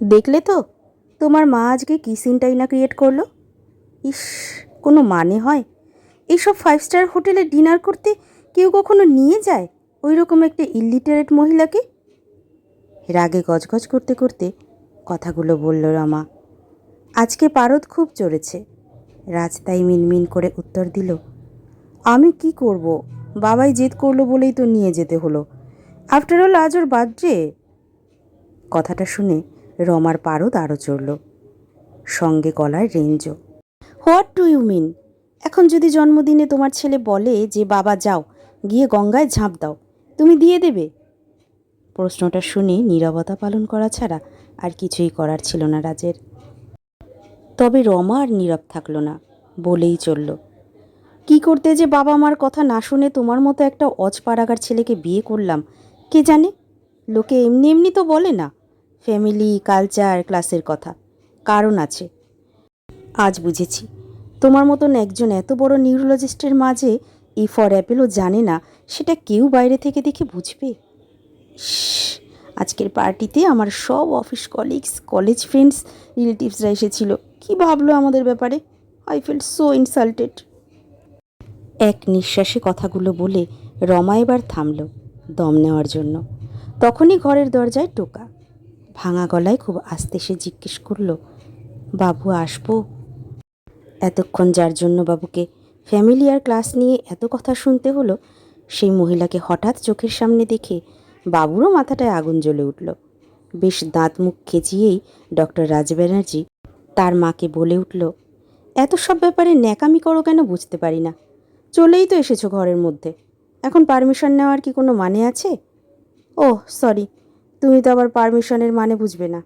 দেখলে তো? তোমার মা আজকে কী সিনটাই না ক্রিয়েট করল? ইস, কোনো মানে হয়? এইসব ফাইভ স্টার হোটেলে ডিনার করতে কেউ কখনো নিয়ে যায়? ওই রকম একটা ইলিটারেট মহিলাকে? রাগে গজগজ করতে করতে কথাগুলো বলল রমা। আজকে পারদ খুব চড়েছে। রাজ তাই মিনমিন করে উত্তর দিল, আমি কি করব? বাবাই জেদ করল বলেই তো নিয়ে যেতে হলো। আফটার অল আজ ওর বার্থডে কথাটা শুনে রমার পারদ আরও চড়ল। সঙ্গে গলায় রেঞ্জও হোয়াট ডু ইউ মিন? এখন যদি জন্মদিনে তোমার ছেলে বলে যে, বাবা, যাও, গিয়ে গঙ্গায় ঝাঁপ দাও, তুমি দিয়ে দেবে? প্রশ্নটা শুনে নীরবতা পালন করা ছাড়া আর কিছুই করার ছিল না রাজের। তবে রমা আর নীরব থাকল না, বলেই চলল, কি করতে যে বাবা মার কথা না শুনে তোমার মতো একটা অজপাড়াগার ছেলেকে বিয়ে করলাম, কে জানে? লোকে এমনি এমনি তো বলে না। ফ্যামিলি, কালচার, ক্লাসের কথা। কারণ আছে। আজ বুঝেছি। তোমার মতন একজন এত বড় নিউরোলজিস্টের মাঝে এই ফর অ্যাপেলও জানে না, সেটা কেউ বাইরে থেকে দেখে বুঝবে? আজকের পার্টিতে আমার সব অফিস কলিগস, কলেজ ফ্রেন্ডস, রিলেটিভসরা এসেছিল। কি ভাবলো আমাদের ব্যাপারে? I feel so insulted. এক নিঃশ্বাসে কথাগুলো বলে রমা এবার থামল দম নেওয়ার জন্য। তখনই ঘরের দরজায় টোকা। ভাঙা গলায় খুব আস্তে সে জিজ্ঞেস করল, বাবু, আসব? এতক্ষণ যার জন্য বাবুকে ফ্যামিলি আর ক্লাস নিয়ে এত কথা শুনতে হলো, সেই মহিলাকে হঠাৎ চোখের সামনে দেখে বাবুরও মাথাটায় আগুন জ্বলে উঠল। বেশ দাঁত মুখ খেঁচিয়েই ডক্টর রাজ ব্যানার্জি তার মাকে বলে উঠল, এত সব ব্যাপারে ন্যাকামি করো কেন বুঝতে পারি না। চলেই তো এসেছ ঘরের মধ্যে। এখন পারমিশন নেওয়ার কি কোনো মানে আছে? ও সরি তুমি তো আবার পারমিশনের মানে বুঝবে না।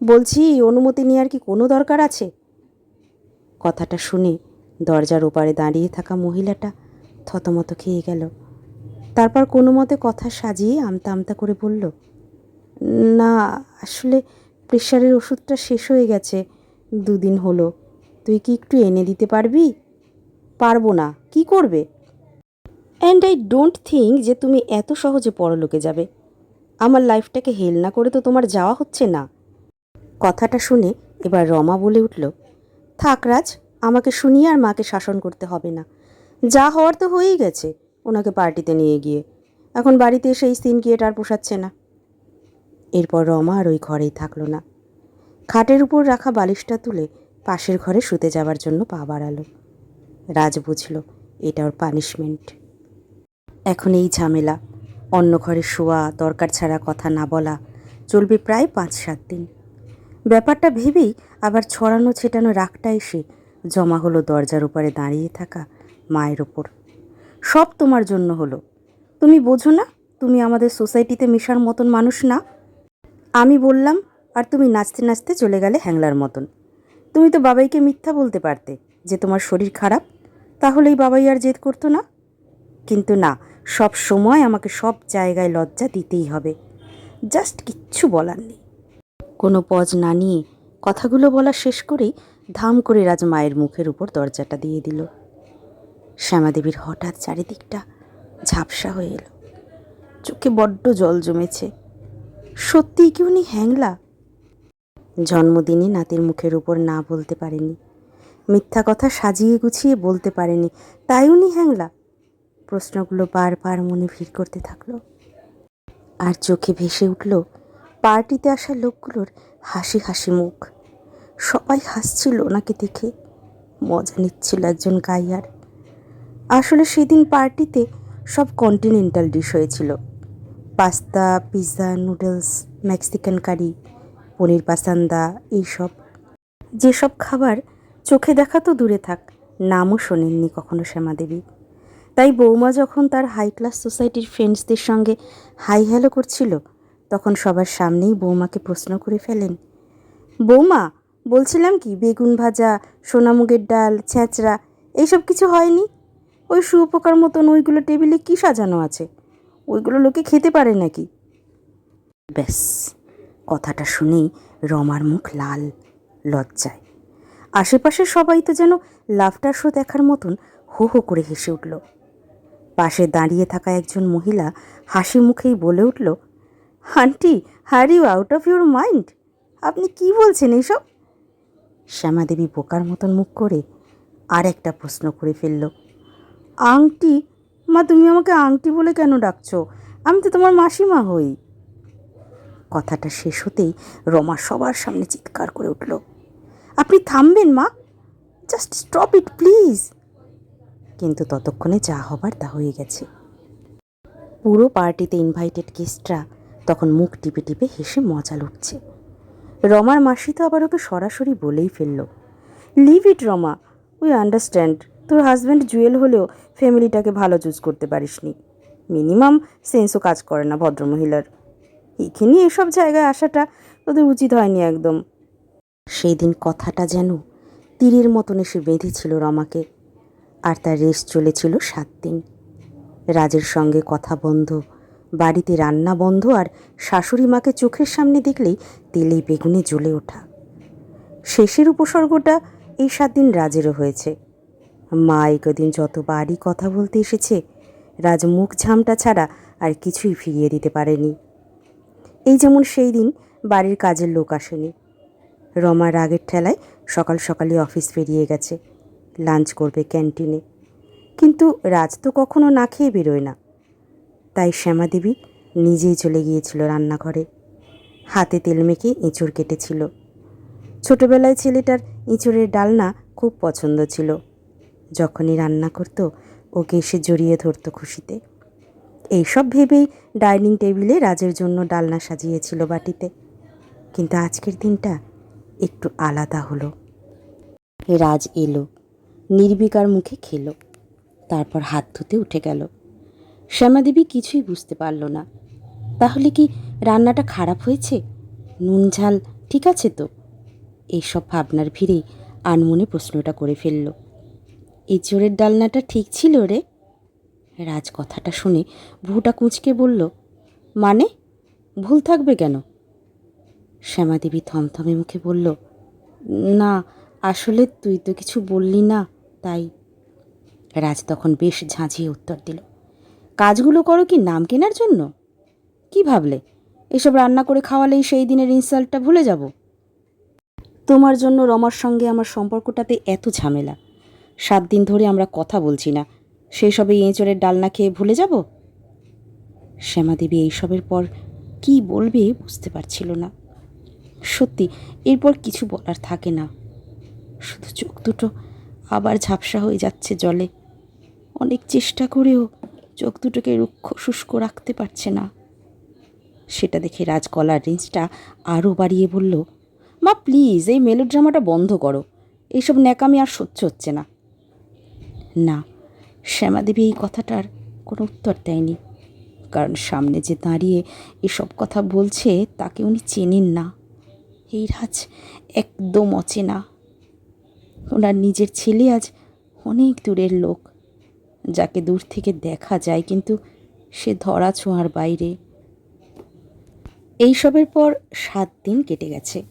বলছি অনুমতি নেওয়ার কি কোনো দরকার আছে? কথাটা শুনে দরজার ওপারে দাঁড়িয়ে থাকা মহিলাটা থতমত খেয়ে গেল। তারপর কোনো মতে কথা সাজিয়ে আমতা আমতা করে বলল, না, আসলে প্রেশারের ওষুধটা শেষ হয়ে গেছে, দুদিন হলো। তুই কি একটু এনে দিতে পারবি? পারব না, কি করবে? অ্যান্ড আই ডোন্ট থিঙ্ক যে তুমি এত সহজে পরলোকে যাবে। আমার লাইফটাকে হেল না করে তো তোমার যাওয়া হচ্ছে না। কথাটা শুনে এবার রমা বলে উঠল, থাক রাজ, আমাকে শুনিয়ে আর মাকে শাসন করতে হবে না। যা হওয়ার তো হয়েই গেছে, ওনাকে পার্টিতে নিয়ে গিয়ে। এখন বাড়িতে এসে এই সিন গিয়েট আর পোষাচ্ছে না। এরপর রমা আর ওই ঘরেই থাকল না। খাটের উপর রাখা বালিশটা তুলে পাশের ঘরে শুতে যাবার জন্য পা বাড়ালো। রাজ বুঝল, এটা ওর পানিশমেন্ট। এখন এই ঝামেলা অন্য ঘরে শোয়া, দরকার ছাড়া কথা না বলা, চলবে প্রায় পাঁচ সাত দিন। ব্যাপারটা ভেবেই আবার ছড়ানো ছেটানো রাগটা এসে জমা হলো দরজার উপরে দাঁড়িয়ে থাকা মায়ের ওপর। সব তোমার জন্য হলো। তুমি বোঝো না, তুমি আমাদের সোসাইটিতে মেশার মতন মানুষ না। আমি বললাম, আর তুমি নাচতে নাচতে চলে গেলে হ্যাংলার মতন। তুমি তো বাবাইকে মিথ্যা বলতে পারতে যে তোমার শরীর খারাপ, তাহলেই বাবাই আর জেদ করতো না। কিন্তু না সব সময় আমাকে সব জায়গায় লজ্জা দিতেই হবে। জাস্ট কিচ্ছু বলার নেই। কোনো পজ না নিয়ে কথাগুলো বলা শেষ করেই ধাম করে রাজ মায়ের মুখের উপর দরজাটা দিয়ে দিল। শ্যামাদেবীর হঠাৎ চারিদিকটা ঝাপসা হয়ে এলো। চোখে বড্ড জল জমেছে। সত্যিই কি উনি হ্যাংলা? জন্মদিনে নাতির মুখের উপর না বলতে পারেনি। মিথ্যা কথা সাজিয়ে গুছিয়ে বলতে পারেনি। তাই উনি হ্যাংলা? প্রশ্নগুলো বারবার মনে ভিড় করতে থাকল। আর চোখে ভেসে উঠল পার্টিতে আসা লোকগুলোর হাসি হাসি মুখ। সবাই হাসছিল ওনাকে দেখে। মজা নিচ্ছিল একজন গাইয়ার। আসলে সেদিন পার্টিতে সব কন্টিনেন্টাল ডিশ হয়েছিল। Pasta, pizza, noodles, Mexican curry, paneer pasanda এইসব। যেসব খাবার চোখে দেখা তো দূরে থাক, নামও শোনেননি কখনো শ্যামাদেবী। তাই বৌমা যখন তার হাই ক্লাস সোসাইটির ফ্রেন্ডসদের সঙ্গে হাই হ্যালো করছিল, তখন সবার সামনেই বৌমাকে প্রশ্ন করে ফেলেন, বৌমা, বলছিলাম কি, বেগুন ভাজা, সোনামুগের ডাল ছ্যাঁচড়া এইসব কিছু হয়নি? ওই শুয়োপোকার মতন ওইগুলো টেবিলে কি সাজানো আছে? ওইগুলো লোকে খেতে পারে নাকি? ব্যাস, কথাটা শুনেই রমার মুখ লাল, লজ্জায়। আশেপাশের সবাই তো যেন লাফটার শো দেখার মতন হো হো করে হেসে উঠল। পাশে দাঁড়িয়ে থাকা একজন মহিলা হাসি মুখেই বলে উঠল, aunty are you out of your mind আপনি কি বলছেন এইসব শ্যামাদেবী বোকার মতন মুখ করে আর একটা প্রশ্ন করে ফেলল, আংটি, মা তুমি আমাকে আংটি বলে কেন ডাকছো? আমি তো তোমার মাসিমা হই। কথাটা শেষ হতেই রমা সবার সামনে চিৎকার করে উঠল, আপনি থামবেন মা জাস্ট স্টপ ইট প্লিজ কিন্তু ততক্ষণে যা হবার তা হয়ে গেছে। পুরো পার্টিতে ইনভাইটেড গেস্টরা তখন মুখ টিপে টিপে হেসে মজা লুটছে। রমার মাসি তো আবার ওকে সরাসরি বলেই ফেলল leave it Rama. We understand তোর হাজব্যান্ড জুয়েল হলেও ফ্যামিলিটাকে ভালো চুজ করতে পারিসনি। মিনিমাম সেন্সও কাজ করে না ভদ্রমহিলার। এখানে এসব জায়গায় আসাটা তোদের উচিত হয়নি একদম। সেই দিন কথাটা যেন তীরের মতন এসে বেঁধেছিল রমাকে। আর তার রেস চলেছিল সাত দিন। রাজের সঙ্গে কথা বন্ধ, বাড়িতে রান্না বন্ধ আর শাশুড়ি মাকে চোখের সামনে দেখলেই তেলে বেগুনে জ্বলে ওঠা। শেষের উপসর্গটা এই সাত দিন রাজেরও হয়েছে। মা এই কদিন যতবারই কথা বলতে এসেছে, রাজ মুখ ঝামটা ছাড়া আর কিছুই ফিরিয়ে দিতে পারেনি। এই যেমন সেই দিন বাড়ির কাজের লোক আসেনি। রমা রাগের ঠেলায় সকাল সকালে অফিস বেরিয়ে গেছে। লাঞ্চ করবে ক্যান্টিনে। কিন্তু রাজ তো কখনো না খেয়ে বেরোয় না। তাই শ্যামাদেবী নিজেই চলে গিয়েছিল রান্নাঘরে। হাতে তেল মেখে এঁচড় কেটেছিল। ছোটবেলায় ছেলেটার ইঁচড়ের ডালনা খুব পছন্দ ছিল। যখনই রান্না করতো, ওকে এসে জড়িয়ে ধরতো খুশিতে। এইসব ভেবেই ডাইনিং টেবিলে রাজের জন্য ডালনা সাজিয়েছিল বাটিতে। কিন্তু আজকের দিনটা একটু আলাদা হলো। রাজ এলো। নির্বিকার মুখে খেলো। তারপর হাত ধুতে উঠে গেল। শ্যামাদেবী কিছুই বুঝতে পারল না। তাহলে কি রান্নাটা খারাপ হয়েছে? নুন ঝাল ঠিক আছে তো? এইসব ভাবনার ভিড়েই আনমনে প্রশ্নটা করে ফেলল। এঁচড়ের ডালনাটা ঠিক ছিল রে? রাজ কথাটা শুনে ভুটা কুঁচকে বলল মানে? ভুল থাকবে কেন? শ্যামাদেবী থমথমে মুখে বলল, না, আসলে তুই তো কিছু বললি না। তাই রাজ তখন বেশ ঝাঁঝিয়ে উত্তর দিল, কাজগুলো করো কি নাম কেনার জন্য? কি ভাবলে? এসব রান্না করে খাওয়ালেই সেই দিনের ইনসাল্টটা ভুলে যাব। তোমার জন্য রমার সঙ্গে আমার সম্পর্কটাতে এত ঝামেলা। সাত দিন ধরে আমরা কথা বলছি না। সেই সবে এঁচড়ের ডালনা খেয়ে ভুলে যাব? শ্যামাদেবী এইসবের পর কি বলবে বুঝতে পারছিল না। সত্যি, এরপর কিছু বলার থাকে না। শুধু চোখ দুটো আবার ঝাপসা হয়ে যাচ্ছে জলে। অনেক চেষ্টা করেও চোখ দুটোকে রুক্ষ শুষ্ক রাখতে পারছে না। সেটা দেখে রাজ কলার রেঞ্জটা আরও বাড়িয়ে বলল, মা প্লিজ এই মেলোড্রামাটা বন্ধ করো। এইসব ন্যাকামি আর সহ্য হচ্ছে না। না, শ্যামাদেবী এই কথাটার কোনো উত্তর দেয়নি। কারণ সামনে যে দাঁড়িয়ে এসব কথা বলছে তাকে উনি চেনেন না। এই রাজ একদম অচেনা। ওনার নিজের ছেলে আজ অনেক দূরের লোক। যাকে দূর থেকে দেখা যায়, কিন্তু সে ধরা ছোঁয়ার বাইরে। এইসবের পর সাত দিন কেটে গেছে।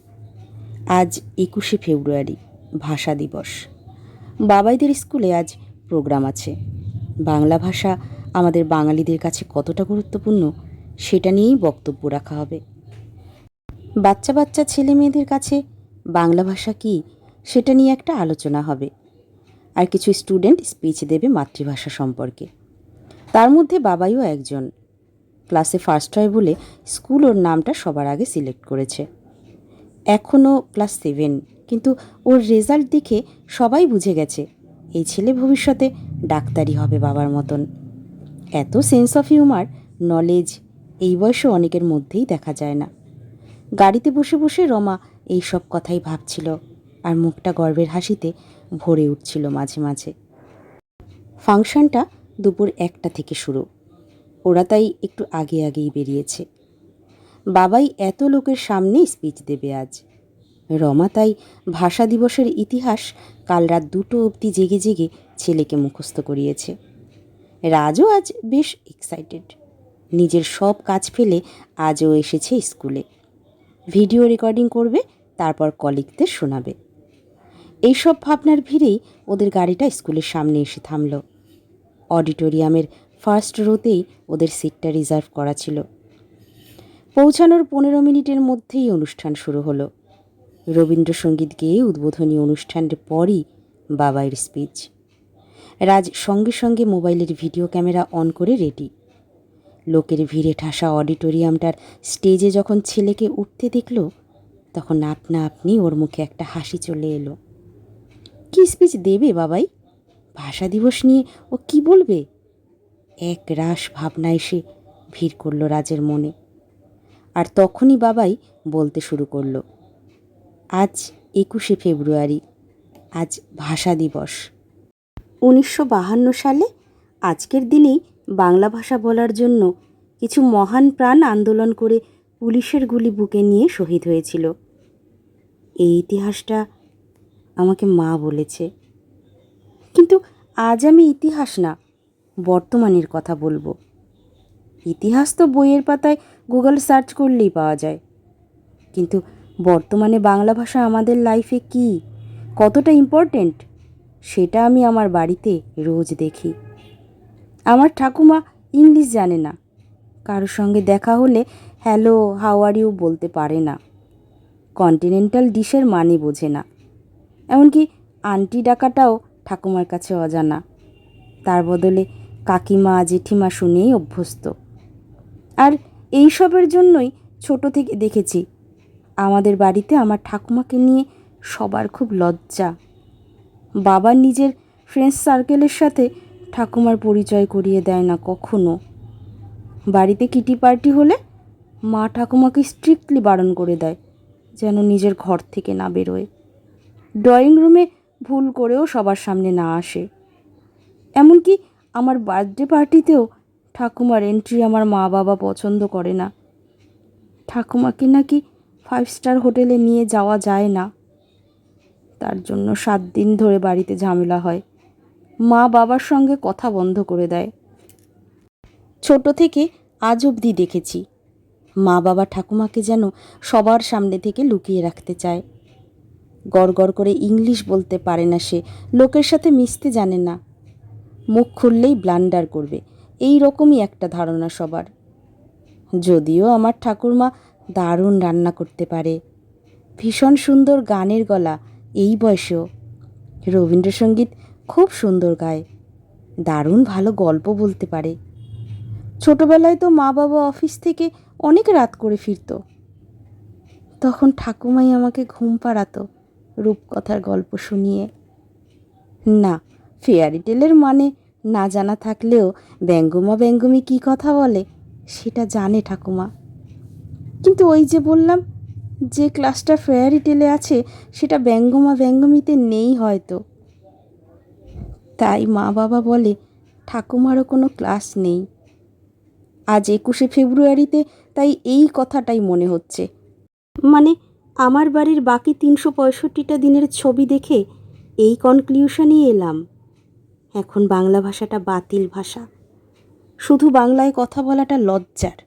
আজ একুশে ফেব্রুয়ারি, ভাষা দিবস। বাবাইদের স্কুলে আজ প্রোগ্রাম আছে। বাংলা ভাষা আমাদের বাঙালিদের কাছে কতটা গুরুত্বপূর্ণ, সেটা নিয়েই বক্তব্য রাখা হবে। বাচ্চা বাচ্চা ছেলে মেয়েদের কাছে বাংলা ভাষা কী সেটা নিয়ে একটা আলোচনা হবে। আর কিছু স্টুডেন্ট স্পিচ দেবে মাতৃভাষা সম্পর্কে। তার মধ্যে বাবাইও একজন। ক্লাসে ফার্স্ট হয় বলে স্কুল ওর নামটা সবার আগে সিলেক্ট করেছে। এখনও ক্লাস সেভেন কিন্তু ওর রেজাল্ট দেখে সবাই বুঝে গেছে, এই ছেলে ভবিষ্যতে ডাক্তারি হবে বাবার মতন। এত সেন্স অফ হিউমার নলেজ এই বয়সে অনেকের মধ্যেই দেখা যায় না। গাড়িতে বসে বসে রমা এই সব কথাই ভাবছিল। আর মুখটা গর্বের হাসিতে ভরে উঠছিল মাঝে মাঝে। ফাংশনটা দুপুর একটা থেকে শুরু। ওরা তাই একটু আগে আগেই বেরিয়েছে। বাবাই এত লোকের সামনে স্পিচ দেবে আজ। রমা তাই ভাষা দিবসের ইতিহাস কাল রাত দুটো অবধি জেগে জেগে ছেলেকে মুখস্থ করিয়েছে। রাজও আজ বেশ এক্সাইটেড নিজের সব কাজ ফেলে আজও এসেছে স্কুলে। ভিডিও রেকর্ডিং করবে, তারপর কলিগদের শোনাবে। এইসব ভাবনার ভিড়েই ওদের গাড়িটা স্কুলের সামনে এসে থামল। অডিটোরিয়ামের ফার্স্ট রোতেই ওদের সিটটা রিজার্ভ করা ছিল। পৌঁছানোর পনেরো মিনিটের মধ্যেই অনুষ্ঠান শুরু হলো। রবীন্দ্রসঙ্গীত গেয়ে উদ্বোধনী অনুষ্ঠানের পরই বাবাইয়ের স্পিচ। রাজ সঙ্গে সঙ্গে মোবাইলের ভিডিও ক্যামেরা অন করে রেডি। লোকের ভিড়ে ঠাসা অডিটোরিয়ামটার স্টেজে যখন ছেলেকে উঠতে দেখল, তখন আপনা আপনি ওর মুখে একটা হাসি চলে এলো। কি স্পিচ দেবে বাবাই? ভাষা দিবস নিয়ে ও কি বলবে? এক রাস ভাবনা এসে ভিড় করল রাজের মনে। আর তখনই বাবাই বলতে শুরু করল, আজ একুশে ফেব্রুয়ারি, আজ ভাষা দিবস। উনিশশো বাহান্ন সালে আজকের দিনেই বাংলা ভাষা বলার জন্য কিছু মহান প্রাণ আন্দোলন করে পুলিশের গুলি বুকে নিয়ে শহীদ হয়েছিল। এই ইতিহাসটা আমাকে মা বলেছে। কিন্তু আজ আমি ইতিহাস না, বর্তমানের কথা বলব। ইতিহাস তো বইয়ের পাতায় গুগল সার্চ করলেই পাওয়া যায়। কিন্তু বর্তমানে বাংলা ভাষা আমাদের লাইফে কি? কতটা ইম্পর্ট্যান্ট সেটা আমি আমার বাড়িতে রোজ দেখি। আমার ঠাকুমা ইংলিশ জানে না। কারোর সঙ্গে দেখা হলে হ্যালো ইউ বলতে পারে না। কন্টিনেন্টাল ডিশের মানে বোঝে না। এমনকি আন্টি ডাকাটাও ঠাকুমার কাছে অজানা। তার বদলে কাকিমা, জেঠিমা শুনেই অভ্যস্ত। আর এইসবের জন্যই ছোট থেকে দেখেছি, আমাদের বাড়িতে আমার ঠাকুমাকে নিয়ে সবার খুব লজ্জা। বাবা নিজের ফ্রেন্ডস সার্কেলের সাথে ঠাকুমার পরিচয় করিয়ে দেয় না কখনো। বাড়িতে কিটি পার্টি হলে মা ঠাকুমাকে স্ট্রিক্টলি বারণ করে দেয়, যেন নিজের ঘর থেকে না বেরোয়। ড্রয়িং রুমে ভুল করেও সবার সামনে না আসে। এমনকি আমার বার্থডে পার্টিতেও ঠাকুমার এন্ট্রি আমার মা বাবা পছন্দ করে না। ঠাকুমাকে নাকি ফাইভ স্টার হোটেলে নিয়ে যাওয়া যায় না। তার জন্য সাত দিন ধরে বাড়িতে ঝামেলা হয়। মা বাবার সঙ্গে কথা বন্ধ করে দেয়। ছোট থেকে আজ অবধি দেখেছি। মা বাবা ঠাকুমাকে যেন সবার সামনে থেকে লুকিয়ে রাখতে চায়। গড় গড় করে ইংলিশ বলতে পারে না সে। লোকের সাথে মিশতে জানে না। মুখ খুললেই ব্লান্ডার করবে। এই রকমই একটা ধারণা সবার। যদিও আমার ঠাকুরমা দারুণ রান্না করতে পারে। ভীষণ সুন্দর গানের গলা। এই বয়সেও। রবীন্দ্রসঙ্গীত খুব সুন্দর গায়। দারুণ ভালো গল্প বলতে পারে। ছোটবেলায় তো মা বাবা অফিস থেকে অনেক রাত করে ফিরতো। তখন ঠাকুমাই আমাকে ঘুম পাড়াতো। রূপকথার গল্প শুনিয়ে। না ফেয়ারি টেলের মানে না জানা থাকলেও ব্যঙ্গমা ব্যঙ্গমি কী কথা বলে, সেটা জানে ঠাকুমা। কিন্তু ওই যে বললাম, যে ক্লাসটা ফেয়ারি টেলে আছে, সেটা ব্যঙ্গমা ব্যঙ্গমিতে নেই হয়তো। তাই মা বাবা বলে, ঠাকুমারও কোনো ক্লাস নেই। আজ একুশে ফেব্রুয়ারিতে তাই এই কথাটাই মনে হচ্ছে। মানে আমার বাড়ির বাকি তিনশো পঁয়ষট্টিটা দিনের ছবি দেখে এই কনক্লিউশনই এলাম। এখন বাংলা ভাষাটা বাতিল ভাষা। শুধু বাংলায় কথা বলাটা লজ্জার।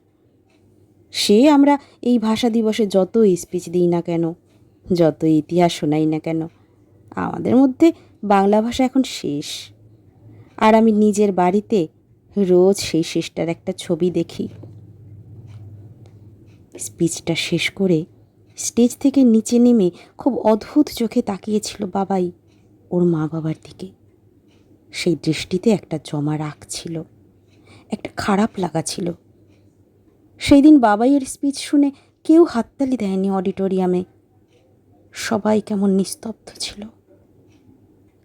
সে আমরা এই ভাষা দিবসে যত স্পিচ দিই না কেন যত ইতিহাস শোনাই না কেন, আমাদের মধ্যে বাংলা ভাষা এখন শেষ। আর আমি নিজের বাড়িতে রোজ সেই শেষটার একটা ছবি দেখি। স্পিচটা শেষ করে স্টেজ থেকে নিচে নেমে খুব অদ্ভুত চোখে তাকিয়েছিল বাবাই, ওর মা বাবার দিকে। সেই দৃষ্টিতে একটা জমা রাগ ছিল, একটা খারাপ লাগা ছিল। সেই দিন বাবাইয়ের স্পিচ শুনে কেউ হাততালি দেয়নি অডিটোরিয়ামে। সবাই কেমন নিস্তব্ধ ছিল।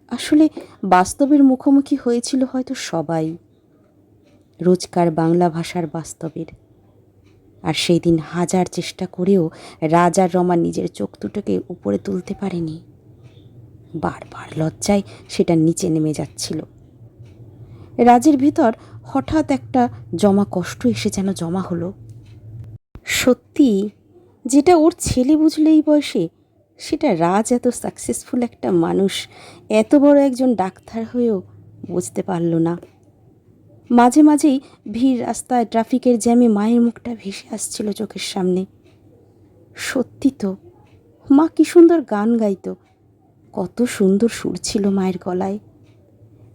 আসলে বাস্তবের মুখোমুখি হয়েছিল হয়তো সবাই। রোজকার বাংলা ভাষার বাস্তবের। আর সেই দিন হাজার চেষ্টা করেও রাজার রমা নিজের চোখ দুটোকে উপরে তুলতে পারেনি। বারবার লজ্জায় সেটা নিচে নেমে যাচ্ছিল। রাজের ভিতর হঠাৎ একটা জমা কষ্ট এসে যেন জমা হলো। সত্যি, যেটা ওর ছেলে বুঝলে এই বয়সে, সেটা রাজ এত সাকসেসফুল একটা মানুষ, এত বড় একজন ডাক্তার হয়েও বুঝতে পারল না। মাঝে মাঝেই ভিড় রাস্তায় ট্রাফিকের জ্যামে মায়ের মুখটা ভেসে আসছিল চোখের সামনে। সত্যি তো, মা কি সুন্দর গান গাইতো। কত সুন্দর সুর ছিল মায়ের গলায়।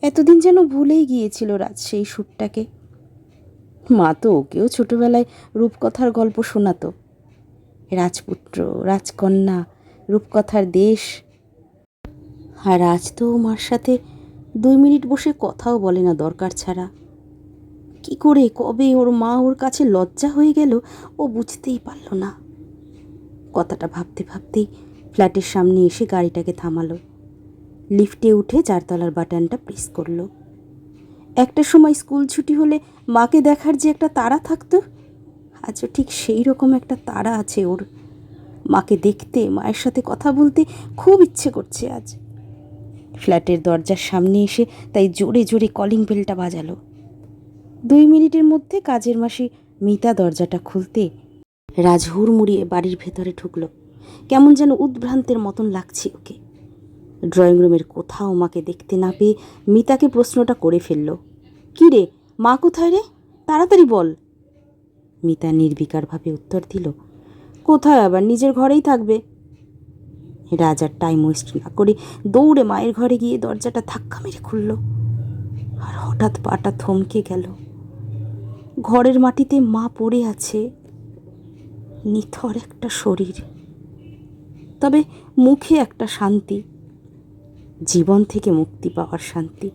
এতদিন যেন ভুলেই গিয়েছিল রাজ সেই সুরটাকে। মা তো ওকেও ছোটবেলায় রূপকথার গল্প শোনাতো। রাজপুত্র, রাজকন্যা, রূপকথার দেশ। আর আজ তো মার সাথে দুই মিনিট বসে কথাও বলে না দরকার ছাড়া। কি করে? কবে ওর মা ওর কাছে লজ্জা হয়ে গেল? ও বুঝতেই পারল না। কথাটা ভাবতে ভাবতেই ফ্ল্যাটের সামনে এসে গাড়িটাকে থামালো। লিফটে উঠে চারতলার বাটনটা প্রেস করল। একটা সময় স্কুল ছুটি হলে মাকে দেখার যে একটা তারা থাকতো, আজও ঠিক সেই রকম একটা তারা আছে ওর। মাকে দেখতে, মায়ের সাথে কথা বলতে খুব ইচ্ছে করছে আজ। ফ্ল্যাটের দরজার সামনে এসে তাই জোরে জোরে কলিং বেলটা বাজালো। দুই মিনিটের মধ্যে কাজের মাসি মিতা দরজাটা খুলতে রাজ হুড়মুড়িয়ে বাড়ির ভেতরে ঢুকলো। কেমন যেন উদ্ভ্রান্তের মতন লাগছে ওকে। ড্রয়িং রুমের কোথাও মাকে দেখতে না পেয়ে মিতাকে প্রশ্নটা করে ফেলল, কী রে, মা কোথায় রে? তাড়াতাড়ি বল। মিতা নির্বিকারভাবে উত্তর দিল, কোথায় আবার? নিজের ঘরেই থাকবে। রাজার টাইম ওয়েস্ট না করে দৌড়ে মায়ের ঘরে গিয়ে দরজাটা ধাক্কা মেরে খুলল। আর হঠাৎ পাটা থমকে গেল। ঘরের মাটিতে মা পড়ে আছে। নিথর একটা শরীর। তবে মুখে একটা শান্তি। জীবন থেকে মুক্তি পাওয়ার শান্তি।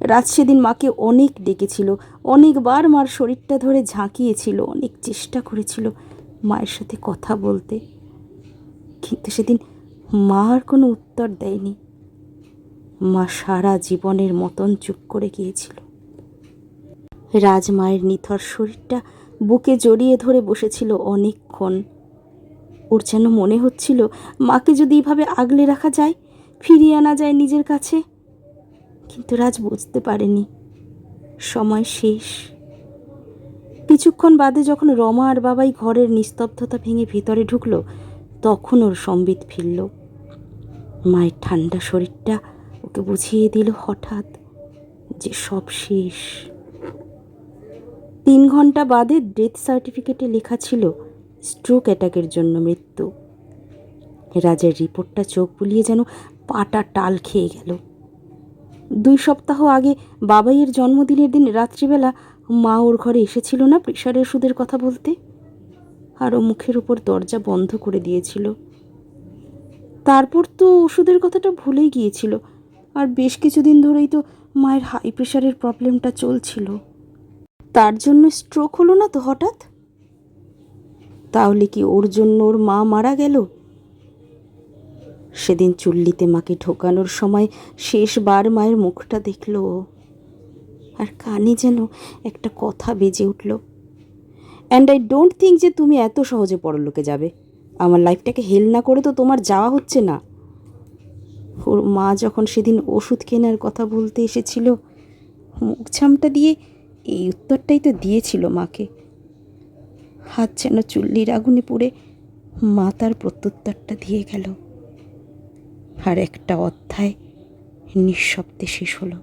রাত সেদিন মাকে অনেক ডেকেছিল। অনেকবার মার শরীরটা ধরে ঝাঁকিয়েছিল। অনেক চেষ্টা করেছিল মায়ের সাথে কথা বলতে। কিন্তু সেদিন মা আর কোনো উত্তর দেয়নি। মা সারা জীবনের মতন চুপ করে গিয়েছিল। রাজমায়ের নিথর শরীরটা বুকে জড়িয়ে ধরে বসেছিল অনেকক্ষণ। ওর যেন মনে হচ্ছিল, মাকে যদি এইভাবে আগলে রাখা যায়, ফিরিয়ে আনা যায় নিজের কাছে। কিন্তু রাজ বুঝতে পারেনি। সময় শেষ। কিছুক্ষণ বাদে যখন রমা আর বাবাই ঘরের নিস্তব্ধতা ভেঙে ভেতরে ঢুকলো, তখন ওর সম্বিত ফিরল। মায়ের ঠান্ডা শরীরটা ওকে বুঝিয়ে দিল হঠাৎ যে সব শেষ। তিন ঘণ্টা বাদে ডেথ সার্টিফিকেটে লেখা ছিল স্ট্রোক অ্যাটাকের জন্য মৃত্যু। রাজের রিপোর্টটা চোখ বুলিয়ে যেন পাটা টাল খেয়ে গেল। দুই সপ্তাহ আগে বাবাইয়ের জন্মদিনের দিন রাত্রিবেলা মা ওর ঘরে এসেছিল না প্রেশারের ওষুধের কথা বলতে? আরও মুখের উপর দরজা বন্ধ করে দিয়েছিল। তারপর তো ওষুধের কথাটা ভুলেই গিয়েছিল। আর বেশ কিছুদিন ধরেই তো মায়ের হাই প্রেশারের প্রবলেমটা চলছিল। তার জন্য স্ট্রোক হলো না তো হঠাৎ? তাহলে কি ওর জন্য ওর মা মারা গেল? সেদিন চুল্লিতে মাকে ঢোকানোর সময় শেষবার মায়ের মুখটা দেখল আর কানে যেন একটা কথা বেজে উঠল। অ্যান্ড আই ডোন্ট থিঙ্ক যে তুমি এত সহজে পরলোকে যাবে। আমার লাইফটাকে হেল না করে তো তোমার যাওয়া হচ্ছে না। ওর মা যখন সেদিন ওষুধ কেনার কথা বলতে এসেছিল, মুখ ছামটা দিয়ে এই উত্তরটাই তো দিয়েছিল মাকে। হাত যেন চুল্লির আগুনে পুড়ে মা তার প্রত্যুত্তরটা দিয়ে গেল। আর একটা অধ্যায় নিঃশব্দে শেষ হলো।